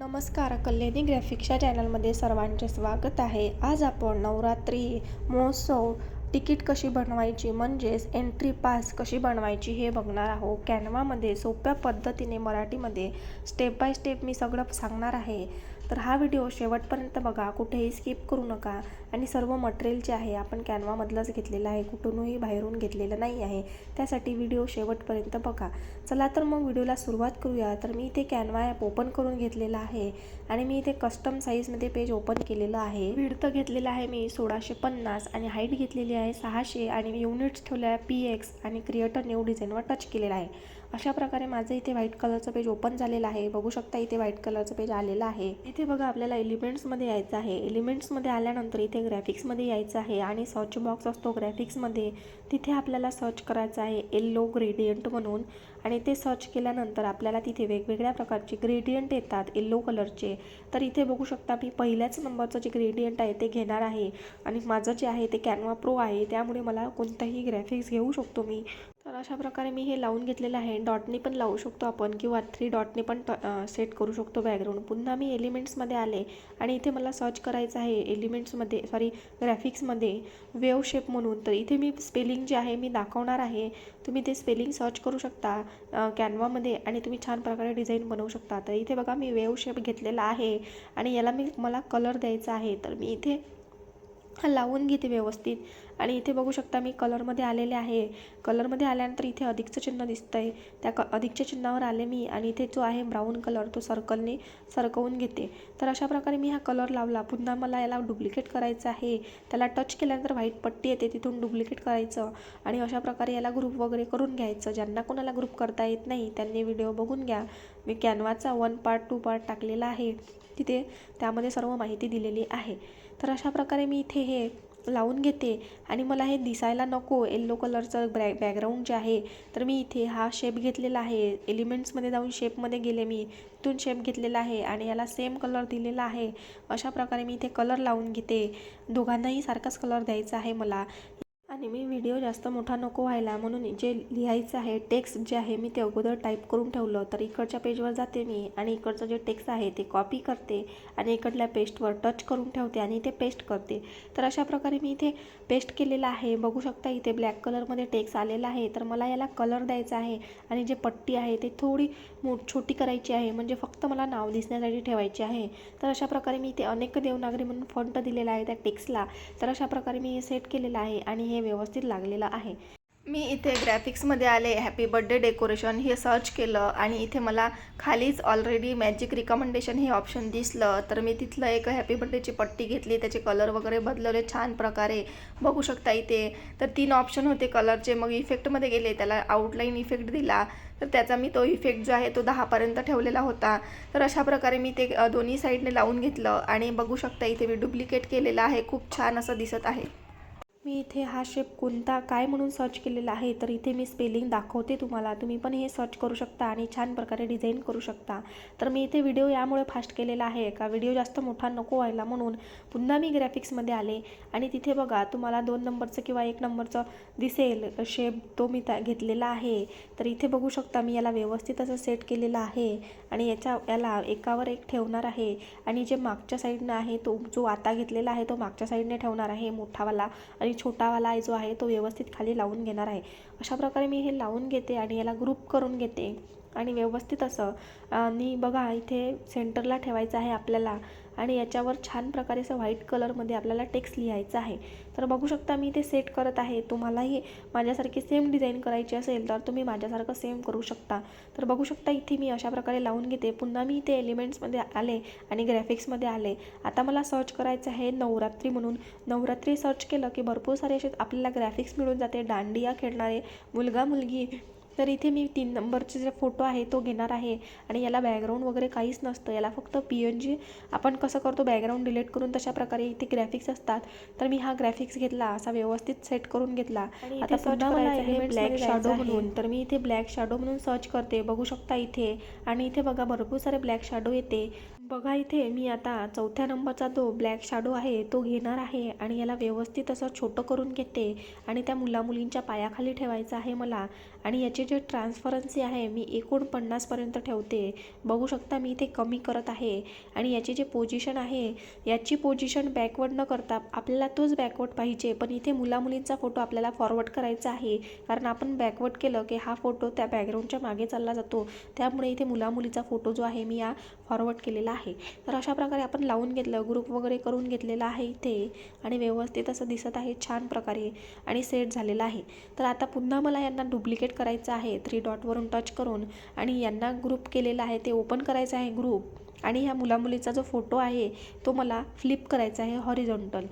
नमस्कार कल्याणी ग्राफिक्सच्या चॅनलमध्ये सर्वांचे स्वागत आहे. आज आपण नवरात्री महोत्सव तिकीट कशी बनवायची म्हणजेच एंट्री पास कशी बनवायची हे बघणार आहोत. कॅनवामध्ये सोप्या पद्धतीने मराठीमध्ये स्टेप बाय स्टेप मी सगळं सांगणार आहे. तर हा व्हिडिओ शेवटपर्यंत बघा कुठेही स्किप करू नका. आणि सर्व मटेरियल जे आहे आपण कॅनवामधलंच घेतलेलं आहे कुठूनही बाहेरून घेतलेलं नाही आहे. त्यासाठी व्हिडिओ शेवटपर्यंत बघा. चला तर मग व्हिडिओला सुरुवात करूया. तर मी इथे कॅनवा ॲप ओपन करून घेतलेला आहे आणि मी इथे कस्टम साईजमध्ये पेज ओपन केलेलं आहे. विडत घेतलेलं आहे मी सोळाशे पन्नास आणि हाईट घेतलेली आहे सहाशे आणि युनिट्स ठेवल्या पी एक्स आणि क्रिएटर न्यू डिझाईनवर टच केलेला आहे. अशा प्रकारे माझं इथे व्हाईट कलरचं पेज ओपन झालेलं आहे. बघू शकता इथे व्हाईट कलरचं पेज आलेलं आहे. इथे बघा आपल्याला एलिमेंट्समध्ये यायचं आहे. एलिमेंट्समध्ये आल्यानंतर इथे ग्रॅफिक्समध्ये यायचं आहे आणि सर्च बॉक्स असतो ग्रॅफिक्समध्ये तिथे आपल्याला सर्च करायचं आहे येल्लो ग्रेडियंट म्हणून आणि ते सर्च केल्यानंतर आपल्याला तिथे वेगवेगळ्या प्रकारचे ग्रेडियंट येतात येल्लो कलरचे तर इथे बघू शकता मी पहिल्याच नंबरचं जे ग्रेडियंट आहे ते घेणार आहे. आणि माझं जे आहे ते कॅनवा प्रो आहे. त्यामुळे मला कोणतंही ग्रॅफिक्स घेऊ शकतो मी. अशा प्रकारे मी हे लावून घेतलेलं आहे. डॉटने पण लावू शकतो आपण किंवा थ्री डॉटने पण सेट करू शकतो बॅकग्राऊंड पुन्हा मी एलिमेंट्समध्ये आले आणि इथे मला सर्च करायचं आहे. एलिमेंट्समध्ये सॉरी ग्राफिक्समध्ये वेव शेप म्हणून. तर इथे मी स्पेलिंग जे आहे मी दाखवणार आहे. तुम्ही ते स्पेलिंग सर्च करू शकता कॅनवामध्ये आणि तुम्ही छान प्रकारे डिझाईन बनवू शकता. तर इथे बघा मी वेव शेप घेतलेला आहे आणि याला मी मला कलर द्यायचा आहे. तर मी इथे लावून घेते व्यवस्थित. आणि इथे बघू शकता मी कलरमध्ये आलेले आहे. कलरमध्ये आल्यानंतर इथे अधिकचं चिन्ह दिसतं आहे त्या क अधिकच्या चिन्हावर आले मी आणि इथे जो आहे ब्राऊन कलर तो सर्कलने सरकवून घेते. तर अशा प्रकारे मी हा कलर लावला. पुन्हा मला याला डुप्लिकेट करायचं आहे. त्याला टच केल्यानंतर व्हाईट पट्टी येते तिथून डुप्लिकेट करायचं आणि अशा प्रकारे याला ग्रुप वगैरे करून घ्यायचं. ज्यांना कोणाला ग्रुप करता येत नाही त्यांनी व्हिडिओ बघून घ्या. मी कॅनवाचा वन पार्ट टू पार्ट टाकलेला आहे. तिथे त्यामध्ये सर्व माहिती दिलेली आहे. तर अशा प्रकारे मी इथे हे लावून घेते. आणि मला हे दिसायला नको. येल्लो कलरचं ब्रॅ बॅकग्राऊंड जे आहे तर मी इथे हा शेप घेतलेला आहे. एलिमेंट्समध्ये जाऊन शेपमध्ये गेले मी. तिथून शेप घेतलेला आहे आणि याला सेम कलर दिलेला आहे. अशा प्रकारे मी इथे कलर लावून घेते. दोघांनाही सारखाच कलर द्यायचा आहे मला. आणि मी व्हिडिओ जास्त मोठा नको व्हायला म्हणून जे लिहायचं आहे टेक्स्ट जे आहे मी ते अगोदर टाईप करून ठेवलं. तर इकडच्या पेजवर जाते मी आणि इकडचं जे टेक्स्ट आहे ते कॉपी करते आणि इकडल्या पेस्टवर टच करून ठेवते आणि ते पेस्ट करते. तर अशा प्रकारे मी इथे पेस्ट केलेलं आहे. बघू शकता इथे ब्लॅक कलरमध्ये टेक्स्ट आलेला आहे. तर मला याला कलर द्यायचा आहे आणि जे पट्टी आहे ते थोडी मो छोटी करायची आहे. म्हणजे फक्त मला नाव दिसण्यासाठी ठेवायची आहे. तर अशा प्रकारे मी इथे अनेक देवनागरी म्हणून फंट दिलेला आहे त्या टेक्स्टला तर अशा प्रकारे मी हे सेट केलेलं आहे आणि हे व्यवस्थित लागलेलं आहे. मी इथे ग्रॅफिक्समध्ये आले हॅपी बड्डे डेकोरेशन हे सर्च केलं आणि इथे मला खालीच ऑलरेडी मॅजिक रिकमेंडेशन हे ऑप्शन दिसलं. तर मी तिथलं एक हॅपी बड्डेची पट्टी घेतली त्याचे कलर वगैरे बदलवले छान प्रकारे बघू शकता इथे. तर तीन ऑप्शन होते कलरचे मग इफेक्टमध्ये गेले त्याला आउटलाईन इफेक्ट दिला. तर त्याचा मी तो इफेक्ट जो आहे तो दहापर्यंत ठेवलेला होता. तर अशा प्रकारे मी ते दोन्ही साईडने लावून घेतलं आणि बघू शकता इथे मी डुप्लिकेट केलेलं आहे खूप छान असं दिसत आहे. मी इथे हा शेप कोणता काय म्हणून सर्च केलेला आहे तर इथे मी स्पेलिंग दाखवते तुम्हाला. तुम्ही पण हे सर्च करू शकता आणि छान प्रकारे डिझाईन करू शकता. तर मी इथे व्हिडिओ यामुळे फास्ट केलेला आहे. का व्हिडिओ जास्त मोठा नको व्हायला म्हणून पुन्हा मी ग्रॅफिक्समध्ये आले. आणि तिथे बघा तुम्हाला दोन नंबरचं किंवा एक नंबरचं दिसेल शेप तो मी त्या घेतलेला आहे. तर इथे बघू शकता मी याला व्यवस्थित असं सेट केलेलं आहे. आणि याच्या याला एकावर एक ठेवणार आहे. आणि जे मागच्या साईडनं आहे तो जो आता घेतलेला आहे तो मागच्या साईडने ठेवणार आहे मोठावाला. आणि छोटावाला जो आहे तो व्यवस्थित खाली लावून घेणार आहे. अशा प्रकारे मी हे लावून घेते आणि याला ग्रुप करून घेते. आणि व्यवस्थित असं आणि बघा इथे सेंटरला ठेवायचं आहे आपल्याला. आणि याच्यावर छान प्रकारे असं व्हाईट कलरमध्ये आपल्याला टेक्स्ट लिहायचं आहे. तर बघू शकता मी ते सेट करत आहे. तुम्हालाही माझ्यासारखी सेम डिझाईन करायची असेल तर तुम्ही माझ्यासारखं सेम करू शकता. तर बघू शकता इथे मी अशा प्रकारे लावून घेते. पुन्हा मी इथे एलिमेंट्समध्ये आले आणि ग्राफिक्समध्ये आले. आता मला सर्च करायचं आहे नवरात्री म्हणून. नवरात्री सर्च केलं की भरपूर सारे असे आपल्याला ग्राफिक्स मिळून जाते. दांडिया खेळणारे मुलगा मुलगी तर इथे मी तीन नंबरचे जे फोटो आहे तो घेणार आहे. आणि याला बॅकग्राऊंड वगैरे काहीच नसतं. याला फक्त पी एन जी आपण कसं करतो बॅकग्राऊंड डिलीट करून तशा प्रकारे इथे ग्राफिक्स असतात. तर मी हा ग्राफिक्स घेतला असा व्यवस्थित सेट करून घेतला. आता पुन्हा मला करायचं हे आहे ब्लॅक शॅडो. म्हणून. तर मी इथे ब्लॅक शॅडो म्हणून सर्च करते. बघू शकता इथे. आणि इथे बघा भरपूर सारे ब्लॅक शॅडो येते. बघा इथे मी आता चौथ्या नंबरचा जो ब्लॅक शॅडो आहे तो घेणार आहे आणि याला व्यवस्थित असं छोटं करून घेते आणि त्या मुलामुलींच्या पायाखाली ठेवायचं आहे मला. आणि याची जे ट्रान्सफरन्सी आहे मी एकोणपन्नासपर्यंत ठेवते. बघू शकता मी इथे कमी करत आहे. आणि याची जे पोझिशन आहे याची पोझिशन बॅकवर्ड न करता आपल्याला तोच बॅकवर्ड पाहिजे. पण इथे मुलामुलींचा फोटो आपल्याला फॉरवर्ड करायचा आहे. कारण आपण बॅकवर्ड केलं की हा फोटो त्या बॅकग्राऊंडच्या मागे चालला जातो. त्यामुळे इथे मुलामुलीचा फोटो जो आहे मी हा फॉरवर्ड केलेला आहे. तर अशा प्रकारे आपण लावून घेतलं ग्रुप वगैरे करून घेतलेला आहे इथे आणि व्यवस्थित असं दिसत आहे छान प्रकारे आणि सेट झालेला आहे. तर आता पुन्हा मला यांना डुप्लिकेट करायचं आहे थ्री डॉटवरून टच करून आणि यांना ग्रुप केलेला आहे ते ओपन करायचं आहे ग्रुप आणि ह्या मुलामुलीचा जो फोटो आहे तो मला फ्लिप करायचा आहे हॉरिझॉन्टल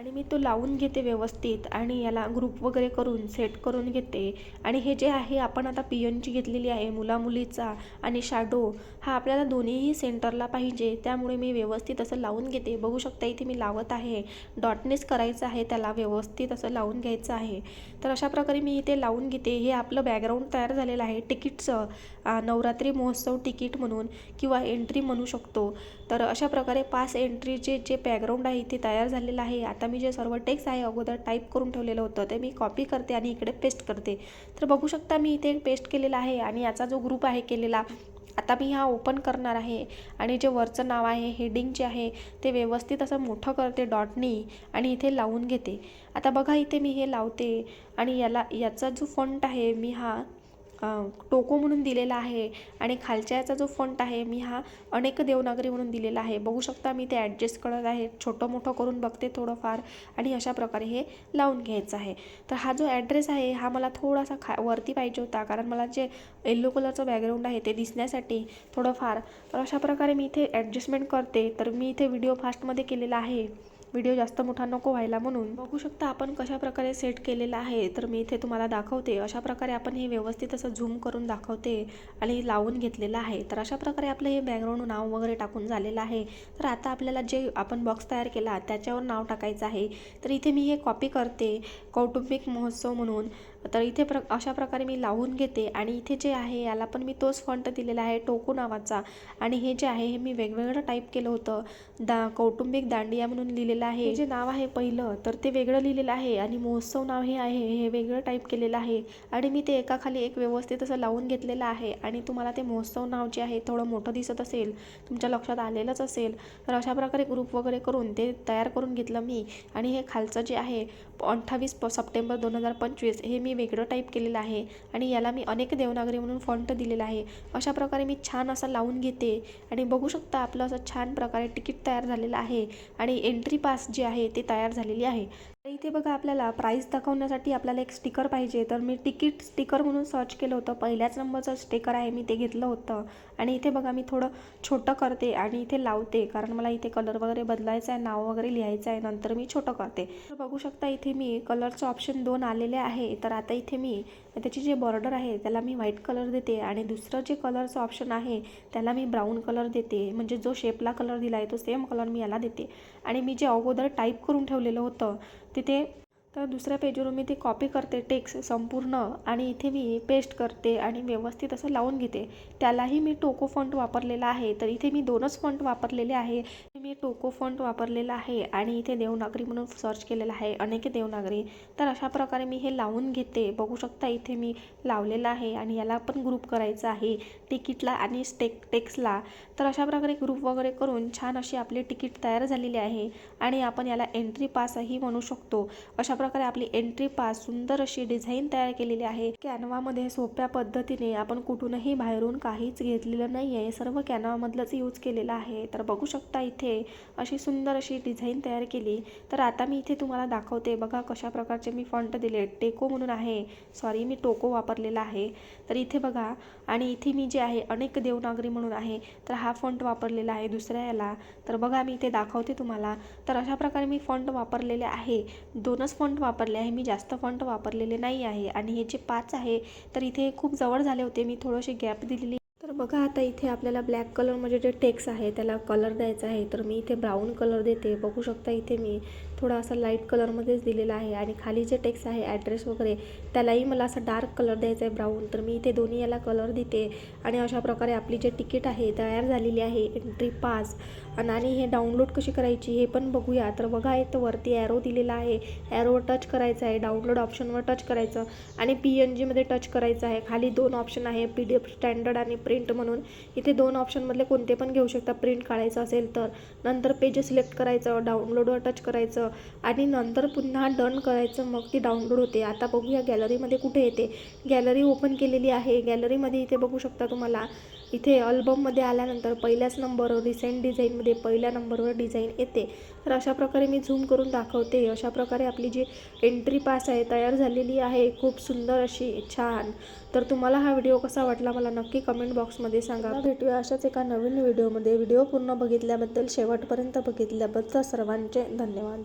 आणि मी तो लावून घेते व्यवस्थित आणि याला ग्रुप वगैरे करून सेट करून घेते. आणि हे जे आहे आपण आता पियनची घेतलेली आहे मुलामुलीचा आणि शॅडो हा आपल्याला दोन्हीही सेंटरला पाहिजे. त्यामुळे मी व्यवस्थित असं लावून घेते. बघू शकता इथे मी लावत आहे. डॉटनेस करायचं आहे त्याला व्यवस्थित असं लावून घ्यायचं आहे. तर अशा प्रकारे मी इथे लावून घेते. हे आपलं बॅकग्राऊंड तयार झालेलं आहे. तिकीटचं नवरात्री महोत्सव तिकीट म्हणून किंवा एंट्री म्हणू शकतो. तर अशा प्रकारे पास एंट्रीचे जे बॅकग्राऊंड आहे इथे तयार झालेलं आहे. आता मी जे सर्व टेक्स्ट आहे अगोदर टाईप करून ठेवलेलं होतं ते मी कॉपी करते आणि इकडे पेस्ट करते. तर बघू शकता मी इथे पेस्ट केलेला आहे आणि याचा जो ग्रुप आहे केलेला आता मी हा ओपन करणार आहे. आणि जे वरचं नाव आहे हेडिंग जे आहे ते व्यवस्थित असं मोठं करते डॉटनी आणि इथे लावून घेते. आता बघा इथे मी हे लावते आणि याला याचा जो फंट आहे मी हा टोको म्हणून दिलेला आहे आणि खालच्या याचा जो फंट आहे मी हा अनेक देवनागरी म्हणून दिलेला आहे. बघू शकता मी ते ॲडजस्ट करत आहे. छोटं मोठं करून बघते थोडंफार आणि अशा प्रकारे हे लावून घ्यायचं आहे. तर हा जो ॲड्रेस आहे हा मला थोडासा खा वरती पाहिजे होता. कारण मला जे येल्लो कलरचं बॅकग्राऊंड आहे ते दिसण्यासाठी थोडंफार. तर अशा प्रकारे मी इथे ॲडजस्टमेंट करते. तर मी इथे व्हिडिओ फास्टमध्ये केलेला आहे. व्हिडिओ जास्त मोठा नको व्हायला म्हणून. बघू शकता आपण कशा प्रकारे सेट केलेला आहे. तर मी इथे तुम्हाला दाखवते. अशा प्रकारे आपण हे व्यवस्थित असं झूम करून दाखवते आणि लावून घेतलेलं आहे. तर अशा प्रकारे आपलं हे बॅकग्राऊंड नाव वगैरे टाकून झालेलं आहे. तर आता आपल्याला जे आपण बॉक्स तयार केला त्याच्यावर नाव टाकायचं आहे. तर इथे मी हे कॉपी करते. कौटुंबिक महोत्सव म्हणून. तर इथे प्र अशा प्रकारे मी लावून घेते. आणि इथे जे आहे याला पण मी तोच फंट दिलेला आहे टोको नावाचा. आणि हे जे आहे हे मी वेगवेगळं टाईप केलं होतं. दा कौटुंबिक दांडिया म्हणून लिहिलेलं आहे. जे नाव आहे पहिलं तर ते वेगळं लिहिलेलं आहे. आणि महोत्सव नाव हे आहे हे वेगळं टाईप केलेलं आहे. आणि मी ते एकाखाली एक व्यवस्थित असं लावून घेतलेलं आहे. आणि तुम्हाला ते महोत्सव नाव जे आहे थोडं मोठं दिसत असेल तुमच्या लक्षात आलेलंच असेल तर अशा प्रकारे ग्रुप वगैरे करून ते तयार करून घेतलं मी. आणि हे खालचं जे आहे अठ्ठावीस प सप्टेंबर दोन हजार पंचवीस हे मी मी वेगळं टाईप केलेलं आहे आणि याला मी अनेक देवनागरी म्हणून फॉन्ट दिलेला आहे. अशा प्रकारे मी छान असा लावून घेते आणि बघू शकता आपलं असं छान प्रकारे तिकीट तयार झालेलं आहे आणि एंट्री पास जे आहे ते तयार झालेली आहे. तर इथे बघा आपल्याला प्राईस दाखवण्यासाठी आपल्याला एक स्टिकर पाहिजे. तर मी तिकीट स्टिकर म्हणून सर्च केलं होतं. पहिल्याच नंबरचं स्टिकर आहे मी ते घेतलं होतं. आणि इथे बघा मी थोडं छोटं करते आणि इथे लावते. कारण मला इथे कलर वगैरे बदलायचं आहे नाव वगैरे लिहायचं आहे नंतर मी छोटं करते. तर बघू शकता इथे मी कलरचं ऑप्शन दोन आलेले आहे. तर आता इथे मी त्याची जी बॉर्डर आहे त्याला मी व्हाईट कलर देते आणि दुसरं जे कलरचं ऑप्शन आहे त्याला मी ब्राऊन कलर देते. म्हणजे जो शेपला कलर दिला आहे तो सेम कलर मी याला देते. आणि मी जे अगोदर टाईप करून ठेवलेलं होतं तिथे तर दुसऱ्या पेजवरून मी ते कॉपी करते टेक्स्ट संपूर्ण आणि इथे मी पेस्ट करते आणि व्यवस्थित असं लावून घेते. त्यालाही मी टोको फंट वापरलेला आहे तर इथे मी दोनच फंट वापरलेले आहे. मी टोको फंट वापरलेला आहे आणि इथे देवनागरी म्हणून सर्च केलेला आहे अनेक देवनागरी. तर अशा प्रकारे मी हे लावून घेते. बघू शकता इथे मी लावलेलं आहे आणि याला पण ग्रुप करायचं आहे तिकीटला आणि स्टेक टेक्सला तर अशा प्रकारे ग्रुप वगैरे करून छान अशी आपली तिकीट तयार झालेली आहे आणि आपण याला एंट्री पासही म्हणू शकतो. अशा प्रकारे आपली एंट्री पास सुंदर अशी डिझाईन तयार केलेली आहे. कॅनवामध्ये सोप्या पद्धतीने आपण कुठूनही बाहेरून काहीच घेतलेलं नाही आहे सर्व कॅनवामधलंच यूज केलेलं आहे. तर बघू शकता इथे अशी सुंदर अशी डिझाईन तयार केली. तर आता मी इथे तुम्हाला दाखवते बघा कशा प्रकारचे मी फॉन्ट दिले. टेको म्हणून आहे. सॉरी मी टोको वापरलेला आहे. तर इथे बघा. आणि इथे मी जे आहे अनेक देवनागरी म्हणून आहे. तर हा फॉन्ट वापरलेला आहे दुसऱ्या याला तर बघा मी इथे दाखवते तुम्हाला. तर अशा प्रकारे मी फॉन्ट वापरलेले आहे. दोनच फॉन्ट वापरले आहे. मी जास्त फॉन्ट वापरलेले नाही आहे. आणि हे जे पाच आहे तर इथे खूप जवळ झाले होते. मी थोडेसे गॅप दिलेली. तर बघा आता इथे आपल्याला ब्लॅक कलर म्हणजे जे टेक्स आहे त्याला कलर द्यायचा आहे. तर मी इथे ब्राऊन कलर देते. बघू शकता इथे मी. थोडा असा लाइट कलरमध्येच दिलेला आहे आणि खाली जे टेक्स आहे ॲड्रेस वगैरे त्यालाही मला असा डार्क कलर द्यायचा आहे ब्राऊन तर मी इथे दोन्ही याला कलर देते. आणि अशा प्रकारे आपली जे तिकीट आहे तयार झालेली आहे एंट्री पास आणि हे डाउनलोड कशी करायची हे पण बघूया. तर बघा इथं वरती ॲरो दिलेला आहे. ॲरोवर टच करायचं आहे. डाउनलोड ऑप्शनवर टच करायचं. आणि पी एन जीमध्ये टच करायचं आहे. खाली दोन ऑप्शन आहे पी डी एफ स्टँडर्ड आणि प्रिंट म्हणून. इथे दोन ऑप्शनमधले कोणते पण घेऊ शकता. प्रिंट काढायचं असेल तर. नंतर पेज सिलेक्ट करायचं. डाउनलोडवर टच करायचं. आणि नंतर पुन्हा डन करायचं मग ती डाउनलोड होते. आता बघूया गॅलरीमध्ये कुठे येते. गॅलरी ओपन केलेली आहे. गॅलरीमध्ये इथे बघू शकता तुम्हाला. इथे अल्बममध्ये आल्यानंतर पहिल्याच नंबर रिसेंट डिझाईनमध्ये पहिल्या नंबरवर डिझाईन येते. तर अशा प्रकारे मी झूम करून दाखवते. अशा प्रकारे आपली जी एंट्री पास आहे तयार झालेली आहे खूप सुंदर अशी छान. तर तुम्हाला हा व्हिडिओ कसा वाटला मला नक्की कमेंट बॉक्समध्ये सांगा. भेटूया अशाच एका नवीन व्हिडिओमध्ये व्हिडिओ पूर्ण बघितल्याबद्दल शेवटपर्यंत बघितल्याबद्दल सर्वांचे धन्यवाद.